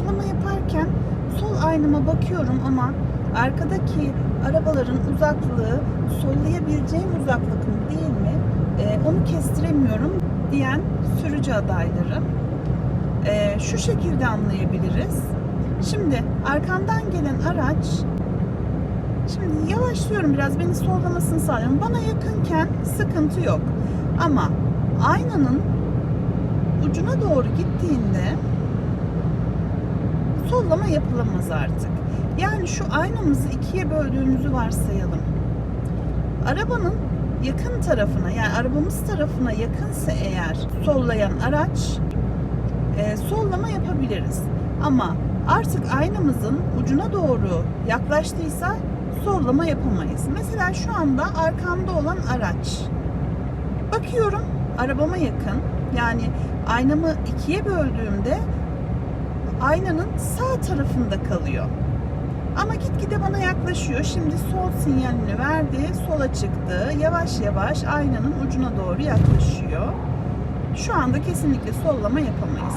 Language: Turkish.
sollama yaparken sol aynama bakıyorum ama arkadaki arabaların uzaklığı sollayabileceğim uzaklık mı değil mi e, onu kestiremiyorum diyen sürücü adayları. E, şu şekilde anlayabiliriz. Şimdi arkamdan gelen araç Şimdi yavaşlıyorum biraz beni sollamasını sağlıyorum. Bana yakınken sıkıntı yok. Ama aynanın ucuna doğru gittiğinde sollama yapılamaz artık. Yani şu aynamızı ikiye böldüğümüzü varsayalım. Arabanın yakın tarafına yani arabamız tarafına yakınsa eğer sollayan araç e, sollama yapabiliriz. Ama artık aynamızın ucuna doğru yaklaştıysa sollama yapamayız. Mesela şu anda arkamda olan araç. Bakıyorum arabama yakın. Yani aynamı ikiye böldüğümde aynanın sağ tarafında kalıyor. Ama gitgide bana yaklaşıyor. Şimdi sol sinyalini verdi. Sola çıktı. Yavaş yavaş aynanın ucuna doğru yaklaşıyor. Şu anda kesinlikle sollama yapamayız.